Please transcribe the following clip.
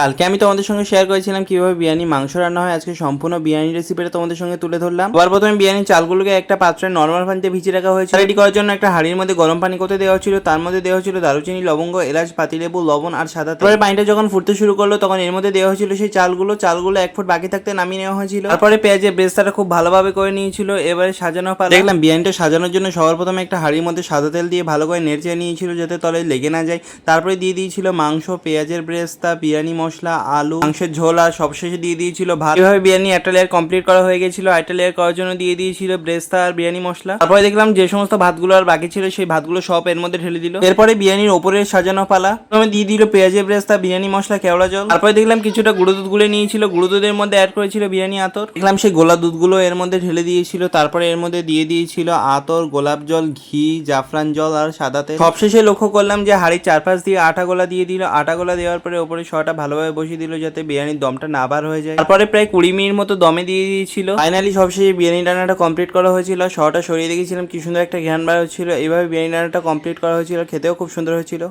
কালকে আমি তোমাদের সঙ্গে শেয়ার করেছিলাম কীভাবে বিরিয়ানি, মাংস রান্না হয়। আজকে সম্পূর্ণ বিরিয়ানি রেসিপিটা তোমাদের সঙ্গে তুলে ধরলাম। সবার প্রথমে বিরিয়ানির চালগুলোকে একটা পাত্রে নর্মাল পানিতে ভিজিয়ে রাখা হয়েছে রেডি করার জন্য একটা হাঁড়ির মধ্যে গরম পানি করতে দেওয়া ছিল তার মধ্যে দেওয়া ছিল দারুচিনি, লবঙ্গ, এলাচ পাতিলেবু লবণ আর সাদা তেল। পানিটা যখন ফুটতে শুরু করল, তখন এর মধ্যে দেওয়া হয়েছিল সেই চালগুলো। চালগুলো এক ফুট বাকি থাকতে নামিয়ে নেওয়া হয়েছিল। তারপরে পেঁয়াজের ব্রেস্তাটা খুব ভালোভাবে করে নিয়েছিল। এবারে সাজানো পালা দেখলাম বিরিয়ানিটা সাজানোর জন্য সবার প্রথমে একটা হাঁড়ির মধ্যে সাদা তেল দিয়ে ভালো করে নেড়ে নিয়েছিল যাতে তলে লেগে না যায়। তারপরে দিয়ে দিয়েছিল মাংস, পেঁয়াজের ব্রেস্তা, বিরিয়ানি মশলা, আলু, মাংসের ঝোল আর সবশেষে দিয়ে দিয়েছিল ভাত। এভাবে বিরিয়ানি একটা লেয়ার কমপ্লিট করা হয়ে গেছিল। একটা লেয়ার করার জন্য দিয়ে দিয়েছিল ব্রেস্তা আর বিরিয়ানি মশলা। তারপরে দেখলাম যে সমস্ত ভাতগুলো আর বাকি ছিল, সেই ভাতগুলো সব এর মধ্যে ঢেলে দিল। এরপরে বিরিয়ানির ওপরে সাজানো পালা। প্রথমে দিয়ে দিল পেঁয়াজের ব্রেস্তা, বিরিয়ানি মশলা, কেওড়া জল। তারপরে দেখলাম কিছুটা গুঁড়ো দুধ গুলে নিয়েছিল। গুঁড়ো দুধের মধ্যে অ্যাড করেছিল বিরিয়ানি আতর। দেখলাম সেই গোলা দুধগুলো এর মধ্যে ঢেলে দিয়েছিল। তারপরে এর মধ্যে দিয়ে দিয়েছিল আতর, গোলাপ জল, ঘি, জাফরান জল আর সাদাতে সবশেষে লক্ষ্য করলাম যে হাড়ির চারপাশ দিয়ে আটা গোলা দিয়ে দিল। আটা গোলা দেওয়ার পরে ওপরে শটা ভালোভাবে বসিয়ে দিল যাতে বিরিয়ানির দমটা না বার হয়ে যায়। তারপরে প্রায় কুড়ি মিনিট মতো দমে দিয়ে দিয়েছিল। ফাইনালি সবশেষে বিরিয়ানি রান্নাটা কমপ্লিট করা হয়েছিল। শটা সরিয়ে দেখেছিলাম কি সুন্দর একটা ঘ্যান বার হচ্ছিল। এইভাবে বিরিয়ানি রান্নাটা কমপ্লিট করা হয়েছিল। খেতেও খুব সুন্দর হয়েছিল।